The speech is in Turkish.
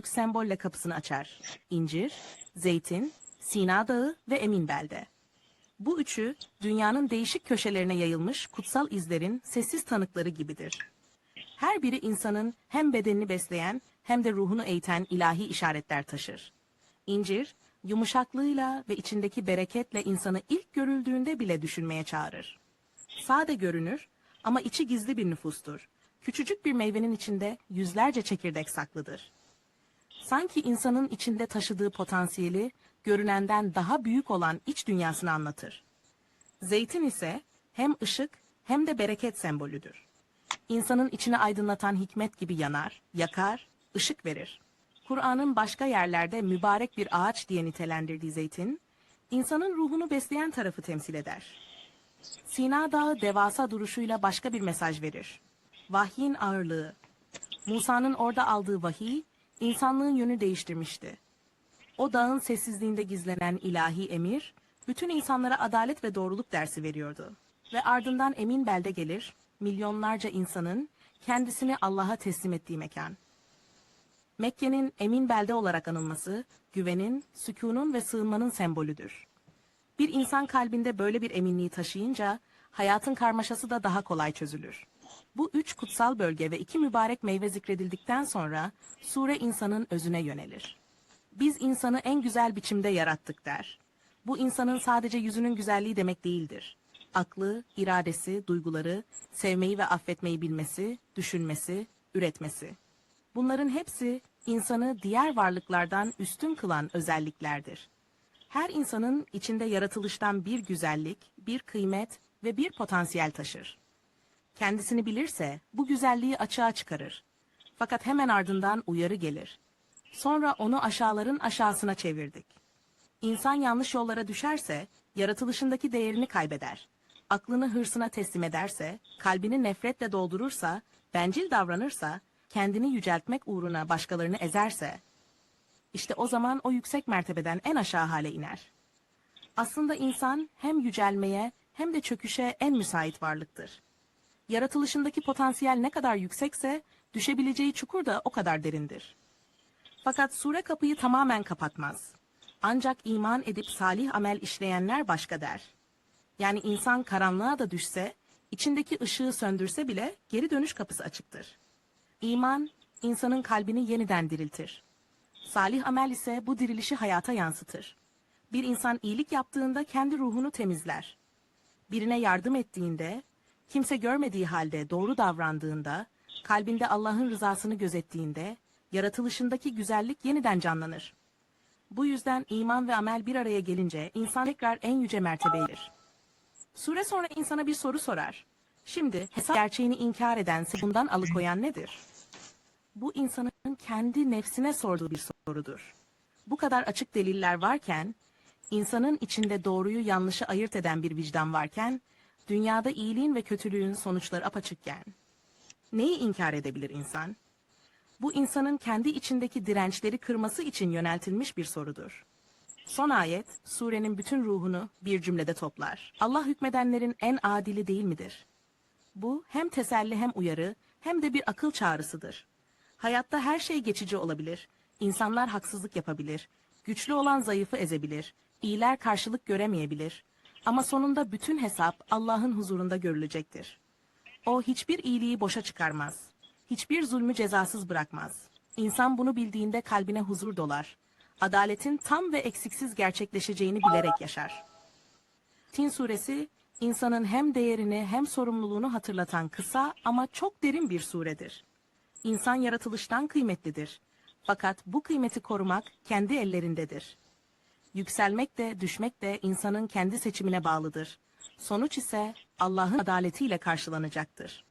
büyük sembolle kapısını açar. İncir, zeytin, Sina Dağı ve Eminbelde. Bu üçü dünyanın değişik köşelerine yayılmış kutsal izlerin sessiz tanıkları gibidir. Her biri insanın hem bedenini besleyen hem de ruhunu eğiten ilahi işaretler taşır. İncir, yumuşaklığıyla ve içindeki bereketle insanı ilk görüldüğünde bile düşünmeye çağırır. Sade görünür ama içi gizli bir nüfustur. Küçücük bir meyvenin içinde yüzlerce çekirdek saklıdır. Sanki insanın içinde taşıdığı potansiyeli görünenden daha büyük olan iç dünyasını anlatır. Zeytin ise hem ışık hem de bereket sembolüdür. İnsanın içini aydınlatan hikmet gibi yanar, yakar, ışık verir. Kur'an'ın başka yerlerde mübarek bir ağaç diye nitelendirdiği zeytin, insanın ruhunu besleyen tarafı temsil eder. Sina Dağı devasa duruşuyla başka bir mesaj verir. Vahyin ağırlığı. Musa'nın orada aldığı vahiy, insanlığın yönü değiştirmişti. O dağın sessizliğinde gizlenen ilahi emir, bütün insanlara adalet ve doğruluk dersi veriyordu. Ve ardından emin belde gelir, milyonlarca insanın kendisini Allah'a teslim ettiği mekan. Mekke'nin emin belde olarak anılması, güvenin, sükunun ve sığınmanın sembolüdür. Bir insan kalbinde böyle bir eminliği taşıyınca, hayatın karmaşası da daha kolay çözülür. Bu üç kutsal bölge ve iki mübarek meyve zikredildikten sonra, sure insanın özüne yönelir. Biz insanı en güzel biçimde yarattık der. Bu insanın sadece yüzünün güzelliği demek değildir. Aklı, iradesi, duyguları, sevmeyi ve affetmeyi bilmesi, düşünmesi, üretmesi. Bunların hepsi insanı diğer varlıklardan üstün kılan özelliklerdir. Her insanın içinde yaratılıştan bir güzellik, bir kıymet ve bir potansiyel taşır. Kendisini bilirse bu güzelliği açığa çıkarır. Fakat hemen ardından uyarı gelir. Sonra onu aşağıların aşağısına çevirdik. İnsan yanlış yollara düşerse yaratılışındaki değerini kaybeder. Aklını hırsına teslim ederse, kalbini nefretle doldurursa, bencil davranırsa, kendini yüceltmek uğruna başkalarını ezerse, işte o zaman o yüksek mertebeden en aşağı hale iner. Aslında insan hem yücelmeye hem de çöküşe en müsait varlıktır. Yaratılışındaki potansiyel ne kadar yüksekse düşebileceği çukur da o kadar derindir. Fakat sure kapıyı tamamen kapatmaz. Ancak iman edip salih amel işleyenler başka der. Yani insan karanlığa da düşse, içindeki ışığı söndürse bile geri dönüş kapısı açıktır. İman, insanın kalbini yeniden diriltir. Salih amel ise bu dirilişi hayata yansıtır. Bir insan iyilik yaptığında kendi ruhunu temizler. Birine yardım ettiğinde, kimse görmediği halde doğru davrandığında, kalbinde Allah'ın rızasını gözettiğinde, yaratılışındaki güzellik yeniden canlanır. Bu yüzden iman ve amel bir araya gelince insan tekrar en yüce mertebeye gelir. Sure sonra insana bir soru sorar. Şimdi hesap gerçeğini inkar edense bundan alıkoyan nedir? Bu insanın kendi nefsine sorduğu bir sorudur. Bu kadar açık deliller varken, insanın içinde doğruyu yanlışı ayırt eden bir vicdan varken, dünyada iyiliğin ve kötülüğün sonuçları apaçıkken, neyi inkar edebilir insan? Bu insanın kendi içindeki dirençleri kırması için yöneltilmiş bir sorudur. Son ayet, surenin bütün ruhunu bir cümlede toplar. Allah hükmedenlerin en adili değil midir? Bu hem teselli hem uyarı hem de bir akıl çağrısıdır. Hayatta her şey geçici olabilir. İnsanlar haksızlık yapabilir. Güçlü olan zayıfı ezebilir. İyiler karşılık göremeyebilir. Ama sonunda bütün hesap Allah'ın huzurunda görülecektir. O hiçbir iyiliği boşa çıkarmaz. Hiçbir zulmü cezasız bırakmaz. İnsan bunu bildiğinde kalbine huzur dolar. Adaletin tam ve eksiksiz gerçekleşeceğini bilerek yaşar. Tin suresi, insanın hem değerini hem sorumluluğunu hatırlatan kısa ama çok derin bir suredir. İnsan yaratılıştan kıymetlidir. Fakat bu kıymeti korumak kendi ellerindedir. Yükselmek de düşmek de insanın kendi seçimine bağlıdır. Sonuç ise Allah'ın adaletiyle karşılanacaktır.